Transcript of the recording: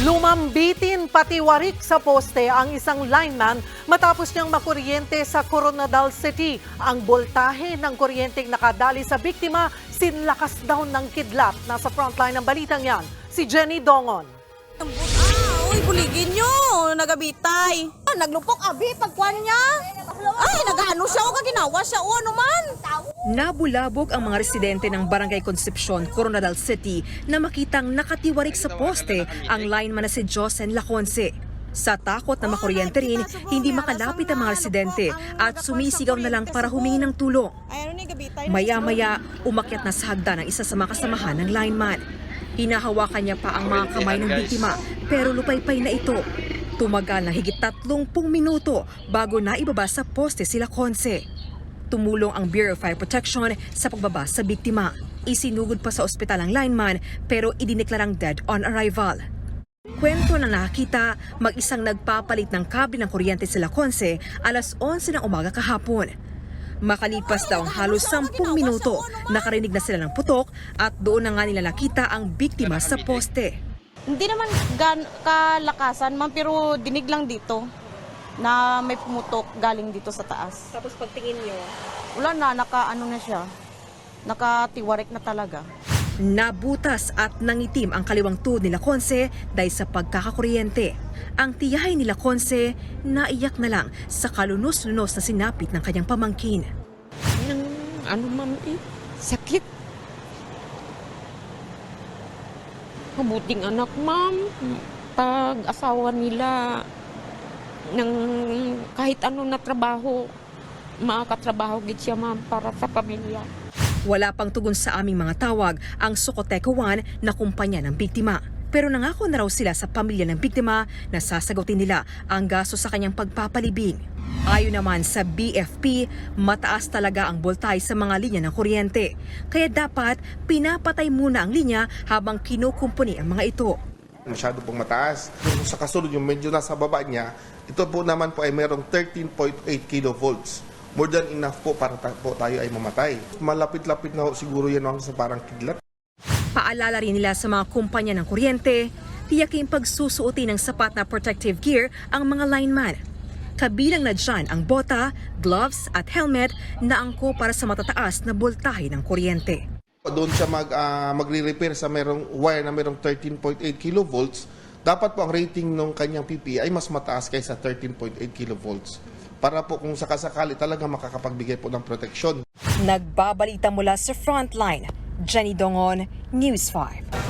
Lumambitin pati warik sa poste ang isang lineman matapos niyang makuryente sa Coronadal City. Ang boltahe ng kuryenteng nakadali sa biktima, sinlakas daw ng kidlat. Nasa frontline ng balitang yan, si Jenny Dongon. Ah, uy, buligin nyo. Nagabitay. Ah, naglupok, abi, pagkuhan niya. Ay, nagano siya o kaginawa siya o ano man. Nabulabog ang mga residente ng Barangay Concepcion, Coronadal City na makitang nakatiwarik sa poste ang lineman na si Josen Laconce. Sa takot na makuryente rin, hindi makalapit ang mga residente at sumisigaw na lang para humingi ng tulong. Ano? Maya-maya, umakyat na sa hagdan ang isa sa mga kasamahan ng lineman. Hinahawakan niya pa ang mga kamay ng biktima pero lupaypay na ito. Tumagal na higit 30 minuto bago naibaba sa poste sila Conce. Tumulong ang Bureau of Fire Protection sa pagbaba sa biktima. Isinugod pa sa ospital ang lineman pero idineklarang dead on arrival. Kwento na nakakita, mag-isang nagpapalit ng kable ng kuryente sila Conce alas 11 ng umaga kahapon. Makalipas daw ang halos 10 minuto, nakarinig na sila ng putok at doon na nga nila nakita ang biktima sa poste. Hindi naman gan kalakasan man, pero dinig lang dito na may pumutok galing dito sa taas. Tapos pagtingin niyo, Wala na, naka ano na siya. Nakatiwarik na talaga. nabutas at nangitim ang kaliwang tuhod nila Conce dahil sa pagkakakuryente. Ang tiyahay nila Conce naiyak na lang sa kalunos-lunos na sinapit ng kanyang pamangkin. ng ano ma'am eh, sakit. Mabuting anak ma'am, pag asawa nila ng kahit ano na trabaho, makakatrabaho gid siya ma'am para sa pamilya. Wala pang tugon sa aming mga tawag ang Socoteco One na kumpanya ng biktima. Pero nangako na raw sila sa pamilya ng biktima na sasagutin nila ang gasto sa kanyang pagpapalibing. Ayon naman sa BFP, mataas talaga ang voltahe sa mga linya ng kuryente. Kaya dapat pinapatay muna ang linya habang kinukumpuni ang mga ito. masyado pong mataas. Yung sa kasunod, yung medyo nasa baba niya, ito po naman po ay merong 13.8 kilovolts. More than enough po para ta- po tayo ay mamatay. Malapit-lapit na siguro yan ang sa parang kidlat. Paalala rin nila sa mga kumpanya ng kuryente, tiyakin pagsusuotin ng sapat na protective gear ang mga lineman. Kabilang na dyan ang bota, gloves at helmet na angko para sa matataas na voltahe ng kuryente. Doon siya mag, ah, magre-repair sa merong wire na merong 13.8 kilovolts, dapat po ang rating ng kanyang PPE ay mas mataas kaysa 13.8 kilovolts. Para po kung sakasakali talaga makakapagbigay po ng proteksyon. Nagbabalita mula sa Frontline, Jenny Dongon, News 5.